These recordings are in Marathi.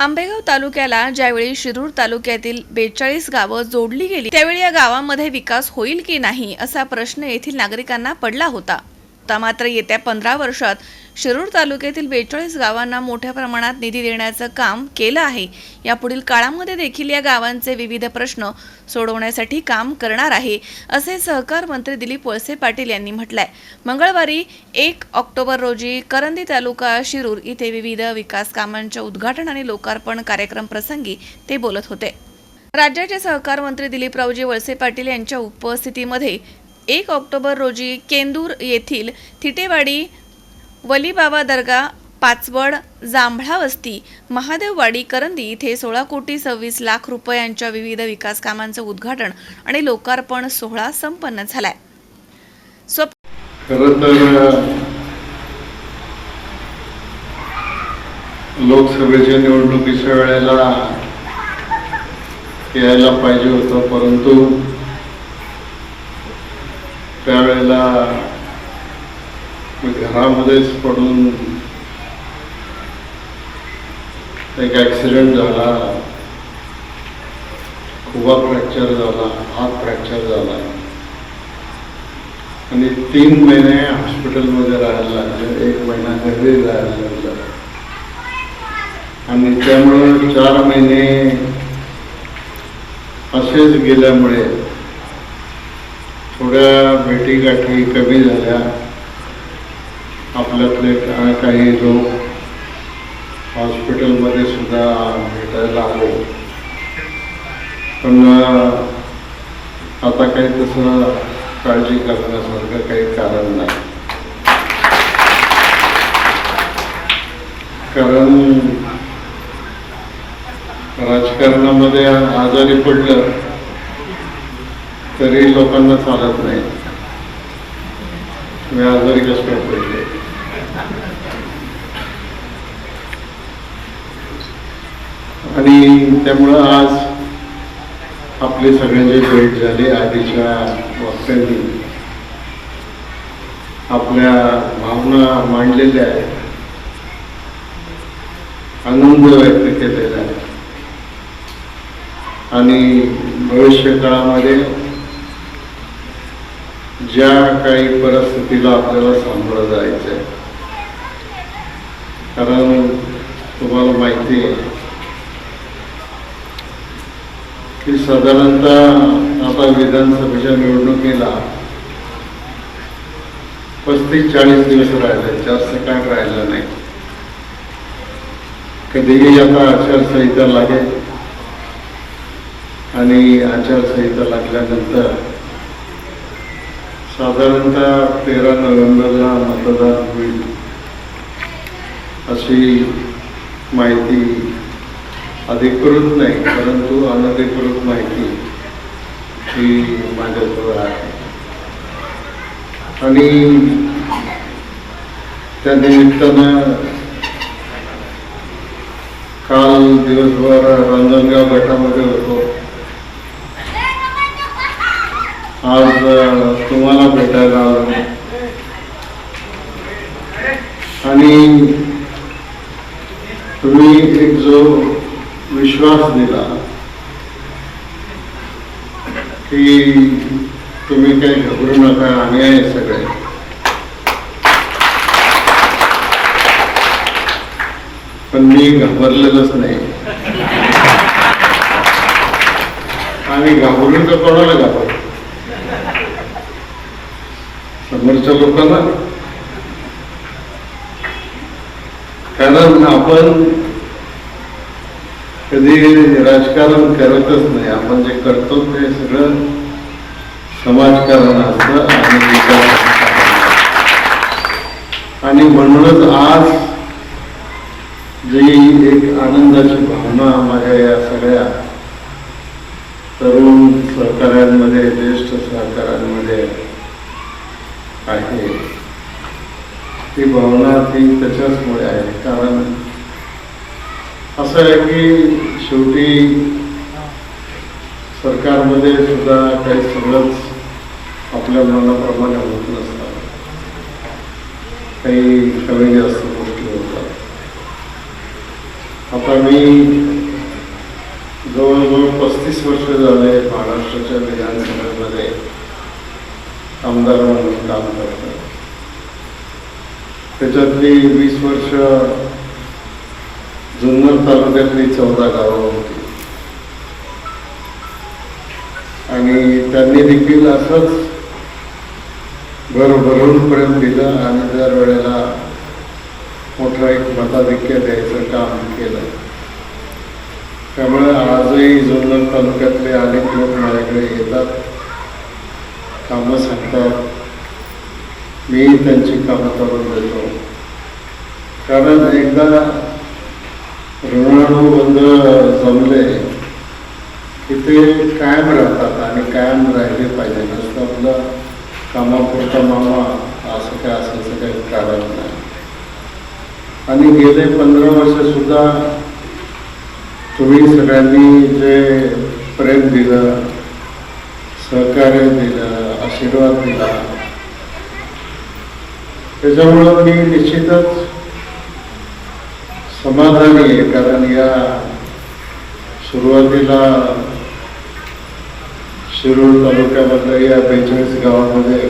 आंबेगाव तालुक्याला ज्यावेळी शिरूर तालुक्यातील बेचाळीस गावं जोडली गेली त्यावेळी या गावांमध्ये विकास होईल की नाही असा प्रश्न येथील नागरिकांना पडला होता. आता मात्र येत्या पंधरा वर्षात शिरूर तालुक्यातील बेचाळीस गावांना मोठ्या प्रमाणात निधी देण्याचं काम केलं आहे. यापुढील काळामध्ये देखील या गावांचे विविध प्रश्न सोडवण्यासाठी काम करणार आहे असे सहकार मंत्री दिलीप वळसे पाटील यांनी म्हटलंय. मंगळवारी एक ऑक्टोबर रोजी करंदी तालुका शिरूर इथे विविध विकास कामांच्या उद्घाटन आणि लोकार्पण कार्यक्रम प्रसंगी ते बोलत होते. राज्याचे सहकार मंत्री दिलीपरावजी वळसे पाटील यांच्या उपस्थितीमध्ये एक ऑक्टोबर रोजी केंदूर येथील थिटेवाडी वलीबाबा दर्गा पाचवड जांभळा वस्ती महादेववाडी करंदी इथे सोळा कोटी सव्वीस लाख रुपयांच्या विविध विकास कामांचं उद्घाटन आणि लोकार्पण सोहळा संपन्न झालाय. लोकसभेच्या निवडणुकीच्या वेळेला यायला पाहिजे होतं परंतु त्यावेळेला मी घरामध्येच पडून एक ॲक्सिडेंट झाला. खुबा फ्रॅक्चर झाला हात फ्रॅक्चर झाला. आणि तीन महिने हॉस्पिटलमध्ये राहायला लागले. एक महिना घरी राहायला लागलं. आणि त्यामुळं चार महिने असेच गेल्यामुळे थोड्या भेटीगाठी कमी झाल्या. आपल्यातले का- काही लोक हॉस्पिटलमध्ये सुद्धा भेटायला आले. पण आता काही तसं काळजी करण्यासारखं काही कारण नाही. कारण राजकारणामध्ये आजारी पडलं तरी लोकांना चालत नाही. मी आजारी कसं पडले? आणि त्यामुळं आज आपले सगळ्यांचे भेट झाले आधीच्या वक्त्यांनी आपल्या भावना मांडलेल्या आहेत. आनंद व्यक्त केलेला आहे. आणि भविष्य काळामध्ये ज्या काही परिस्थितीला आपल्याला सामोरं जायचं आहे कारण तुम्हाला माहिती आहे की साधारणतः आता विधानसभेच्या निवडणुकीला पस्तीस चाळीस दिवस राहिले जास्त काय राहिलं नाही. कधीही आता आचारसंहिता लागेल. आणि आचारसंहिता लागल्यानंतर साधारणतः तेरा नोव्हेंबरला मतदान होईल अशी माहिती अधिकृत नाही परंतु अनधिकृत माहिती ही माझ्याजवळ आहे. आणि त्या निमित्तानं काल दिवसभर रांजणगाव गटामध्ये होतो. आज तुम्हाला भेटायला आलो आणि तुम्ही एक जो विश्वास दिला की तुम्ही काही घाबरू नका आम्ही आहे सगळे. पण मी घाबरलेलंच नाही. आणि घाबरून तर कोणाला घाबर समोरच्या लोकांना. कारण आपण कधी राजकारण करतच नाही. आपण जे करतो ते सगळं समाजकारण असतं आणि आणि म्हणूनच आज जी एक आनंदाची भावना माझ्या या सगळ्या तरुण सहकाऱ्यांमध्ये ज्येष्ठ सहकाऱ्यांमध्ये आहे ती भावना ती त्याच्याचमुळे आहे. कारण असं आहे की शेवटी सरकारमध्ये सुद्धा काही सगळंच आपल्या मनाप्रमाणे होत नसतात काही कमी जास्त गोष्टी होतात. आता मी जवळजवळ पस्तीस वर्ष झाले महाराष्ट्राच्या विधानसभेमध्ये आमदार म्हणून काम करत. त्याच्यातली वीस वर्ष जुन्नर तालुक्यातली चौदा गावं होती. आणि त्यांनी देखील असंच भरभरून प्रेम दिलं आणि दरवेळेला मोठा एक मताधिक्य द्यायचं काम केलं. त्यामुळे आजही जुन्नर तालुक्यातले अनेक लोक माझ्याकडे येतात. कामं सांगतात मी त्यांची कामं करून देतो. कारण एकदा ऋणानुबंध जमले की ते कायम राहतात आणि कायम राहिले पाहिजे. नसतं आपलं कामापुरता मामा असं काय असायचं काही कारण नाही. आणि गेले पंधरा वर्ष सुद्धा तुम्ही सगळ्यांनी जे प्रेम दिलं सहकार्य दिलं आशीर्वाद दिला. त्याच्यामुळं मी निश्चितच समाधानी आहे कारण या सुरुवातीला शिरूर तालुक्यामधल्या या बेचाळीस गावामध्ये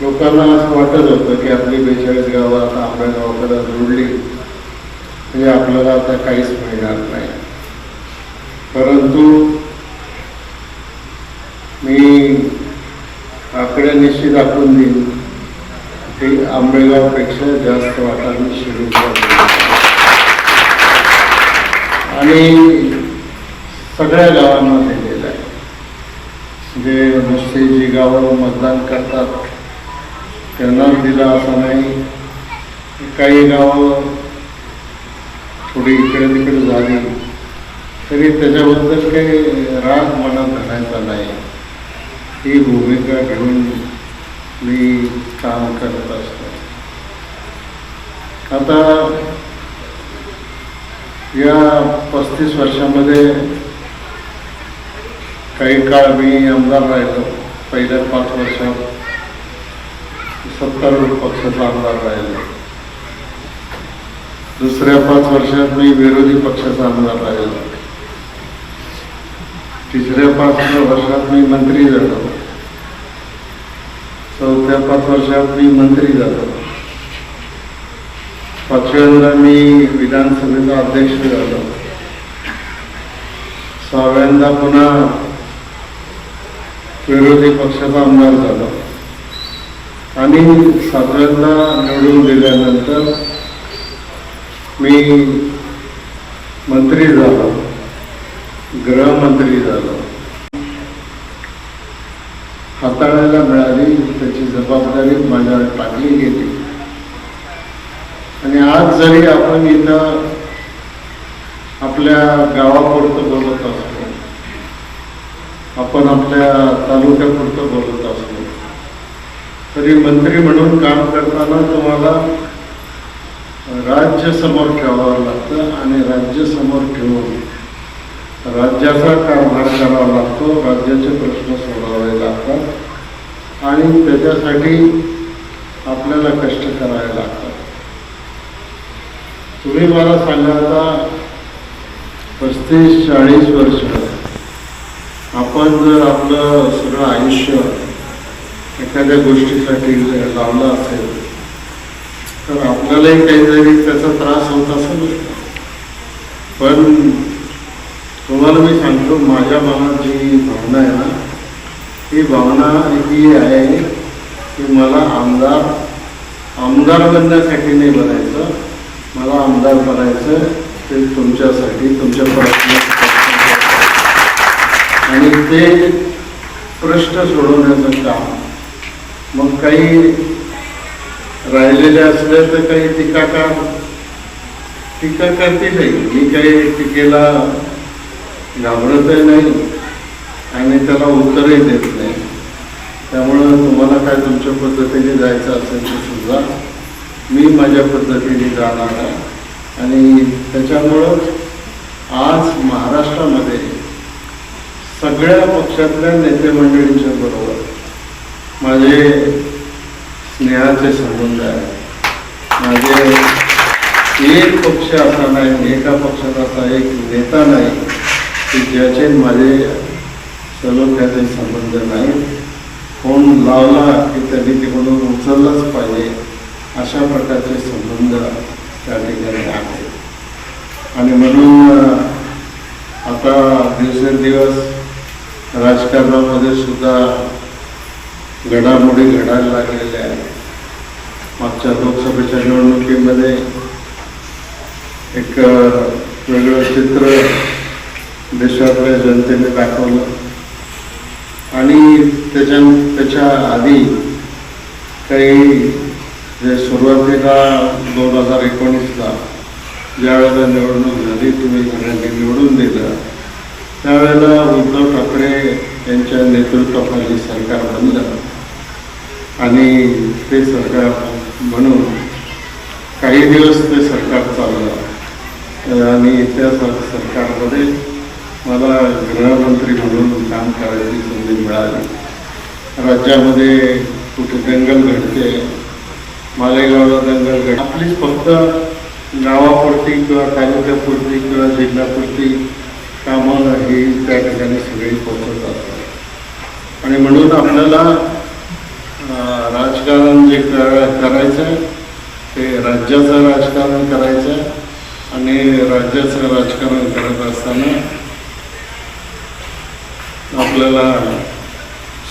लोकांना असं वाटत होतं की आपली बेचाळीस गावं आता आंबेगावकडे जोडली म्हणजे आपल्याला आता काहीच मिळणार नाही. परंतु मी आकडे निश्चित दाखवून देईन. ते आंबेगावपेक्षा जास्त वाटाने शिरूरला आणि सगळ्या गावांना दिलेलं आहे. जे नुसते जी गावं मतदान करतात त्यांना दिला असं नाही. काही गावं थोडी इकडे तिकडे झाली. तरी त्याच्याबद्दल काही राग मनात घालायचा नाही. ही भूमिका घेऊन मी काम करत असतो. आता या पस्तीस वर्षामध्ये काही काळ मी आमदार राहिलो. पहिल्या पाच वर्षात सत्तारूढ पक्षाचा आमदार राहिलो. दुसऱ्या पाच वर्षात मी विरोधी पक्षाचा आमदार राहिलो. तिसऱ्या पाच वर्षात मी मंत्री झालो. चार पाच वर्षात मी मंत्री झालो. पाचव्यांदा मी विधानसभेचा अध्यक्ष झालो. सहाव्यांदा पुन्हा विरोधी पक्षाचा आमदार झालो. आणि सातव्यांदा निवडून दिल्यानंतर मी मंत्री झालो. गृहमंत्री झालो. हाताळायला मिळाली त्याची जबाबदारी माझ्यावर टाकली गेली आणि आज जरी आपण इथं आपल्या गावापुरतं बोलत असतो आपण आपल्या तालुक्यापुरतं बोलत असतो तरी मंत्री म्हणून काम करताना तुम्हाला राज्य समोर ठेवावं लागतं आणि राज्य समोर ठेवून राज्याचा कारभार करावा लागतो राज्याचे प्रश्न आणि त्याच्यासाठी आपल्याला कष्ट करावे लागतात. तुम्ही मला सांगा आता पस्तीस चाळीस वर्ष आपण जर आपलं सगळं आयुष्य एखाद्या गोष्टीसाठी लावलं असेल तर आपल्यालाही काहीतरी त्याचा त्रास होत असेल पण तुम्हाला मी सांगतो माझ्या मनात जी भावना आहे ना ही भावना ही आहे की मला आमदार आमदार बनण्यासाठी नाही बनायचं. मला आमदार बनायचं ते तुमच्यासाठी तुमच्या प्रश्न आणि ते प्रश्न सोडवण्याचं काम. मग काही राहिलेले असले तर काही टीकाकार टीका करतीलही मी काही टीकेला घाबरतही नाही. आणि त्याला उत्तरही देत नाही. तुम्हाला काय तुमच्या पद्धतीने जायचं असेल तर सुद्धा मी माझ्या पद्धतीने जाणार आहे. आणि त्याच्यामुळं आज महाराष्ट्रामध्ये सगळ्या पक्षातल्या नेते मंडळींच्या बरोबर माझे स्नेहाचे संबंध आहे माझे एक पक्ष असा नाही एका पक्षात असा एक नेता नाही की ज्याचे माझे सलोख्याचे संबंध नाही फोन लावला की त्यांनी तिकडून उचललाच पाहिजे. अशा प्रकारचे संबंध त्या ठिकाणी आहेत. आणि म्हणून आता दिवसेंदिवस राजकारणामध्ये सुद्धा घडामोडी घडायला लागलेल्या आहेत. मागच्या लोकसभेच्या निवडणुकीमध्ये एक वेगळं चित्र देशातल्या जनतेने दाखवलं. आणि त्याच्या त्याच्या आधी काही जे सुरुवातीला दोन हजार एकोणीसला ज्या वेळेला निवडणूक झाली तुम्ही सगळ्यांनी निवडून दिलं. त्यावेळेला उद्धव ठाकरे यांच्या नेतृत्वाखाली सरकार बनलं. आणि ते सरकार म्हणून काही दिवस ते सरकार चाललं. आणि त्या सर- सरकारमध्ये मला गृहमंत्री म्हणून काम करायची संधी मिळाली. राज्यामध्ये कुठे दंगल घडते मालेगावला दंगल घड आपलीच फक्त गावापुरती किंवा तालुक्यापुरती किंवा जिल्ह्यापुरती कामं ही त्या ठिकाणी सगळी पोहोचत असतात. आणि म्हणून आपल्याला राजकारण जे करायचं आहे ते राज्याचं राजकारण करायचं आणि राज्याचं राजकारण करत असताना आपल्याला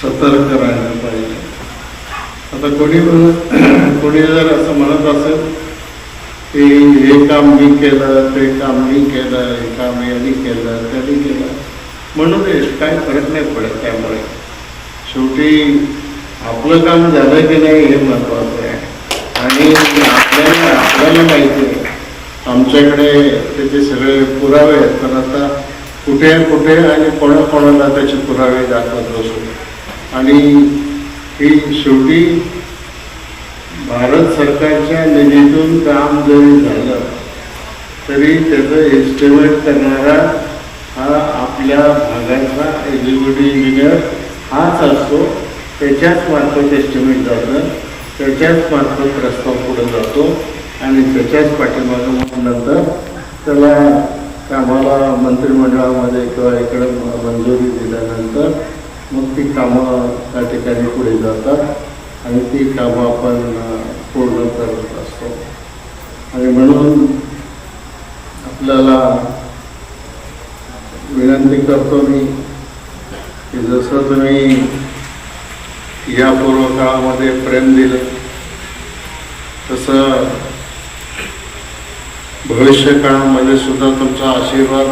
सतर्क राहायला पाहिजे. आता कोणी कोणी जर असं म्हणत असेल की हे काम मी केलं ते काम मी केलं हे काम यांनी केलं त्यांनी केलं म्हणून काय फरक नाही पडत त्यामुळे. शेवटी आपलं काम झालं की नाही हे महत्वाचं आहे. आणि आपल्याला आपल्याला माहिती आहे. आमच्याकडे त्याचे सगळे पुरावे आहेत पण आता कुठे कुठे आणि कोणाकोणाला त्याचे पुरावे दाखवत असतो आणि ही शेवटी भारत सरकारच्या निधीतून काम जरी झालं तरी त्याचं एस्टिमेट करणारा हा आपल्या भागाचा एक्झिक्युटिव्ह इंजिनियर हाच असतो. त्याच्याच मार्फत एस्टिमेट जातं त्याच्याच मार्फत रस्ता पुढे जातो आणि त्याच्याच पाठीमागं मग नंतर त्याला मंत्रिमंडळामध्ये किंवा इकडे मंजुरी दिल्यानंतर मग ती कामं त्या ठिकाणी पुढे जातात आणि ती कामं आपण पूर्ण करत असतो. आणि म्हणून आपल्याला विनंती करतो मी की जसं तुम्ही या पूर्व काळामध्ये प्रेम दिलं तसं भविष्य काळामध्ये सुद्धा तुमचा आशीर्वाद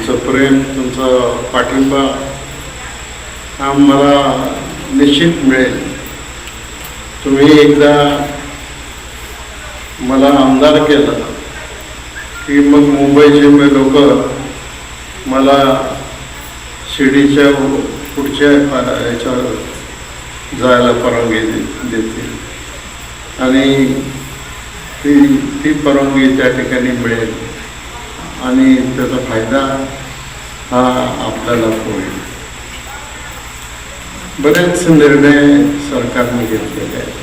तुमचं प्रेम तुमचा पाठिंबा हा मला निश्चित मिळेल. तुम्ही एकदा मला आमदार केलं की मग मुंबईचे लोक मला शिर्डीच्या पुढच्या याच्यावर जायला परवानगी दे- देतील. आणि ती ती परवानगी त्या ठिकाणी मिळेल. आणि त्याचा फायदा हा आपल्याला होईल. बरेच निर्णय सरकारने घेतलेले आहेत.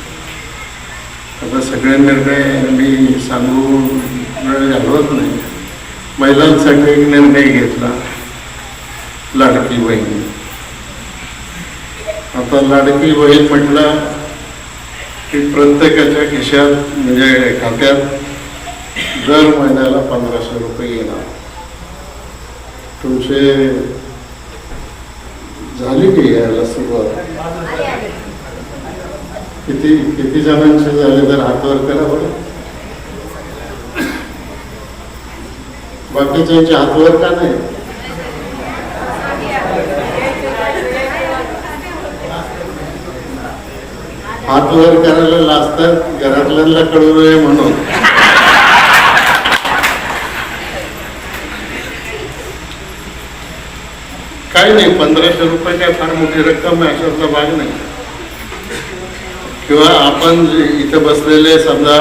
आता सगळे निर्णय मी सांगून वेळ घालवत नाही. महिलांसाठी एक निर्णय घेतला लाडकी बहीण. आता लाडकी बहीण म्हटलं की प्रत्येकाच्या खिशात म्हणजे खात्यात दर महिन्याला पंधराशे रुपये येणार. तुमचे झाली की यायला सुरुवात? किती किती जणांचे झाले तर हातवर करा बरं. बाकीच्या हातवर का नाही? हातवर करायला लाजतात घरातल्यांना कळू नये म्हणून. काही नाही पंधराशे रुपये काय फार मोठी रक्कम आहे अशातला भाग नाही. किंवा आपण इथं बसलेले समजा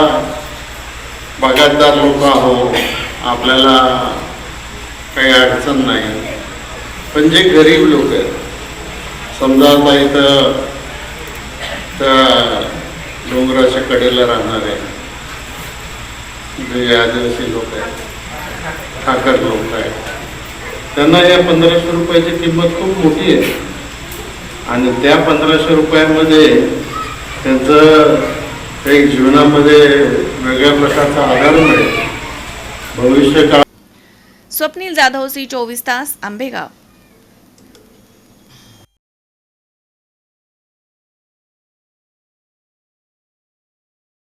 बागायतदार लोक आहो आपल्याला काही अडचण नाही. पण जे गरीब लोक आहेत समजा आता इथं त्या डोंगराच्या कडेला राहणारे जे आदिवासी लोक आहेत ठाकर लोक आहेत त्यांना या पंधराशे रुपयाची किंमत खूप मोठी आहे. आणि त्या पंधराशे रुपयामध्ये त्यांचं एक जीवनामध्ये वेगळ्या प्रकारचा आधार मिळेल. भविष्य काळ स्वप्नील जाधव सी चोवीस तास आंबेगाव.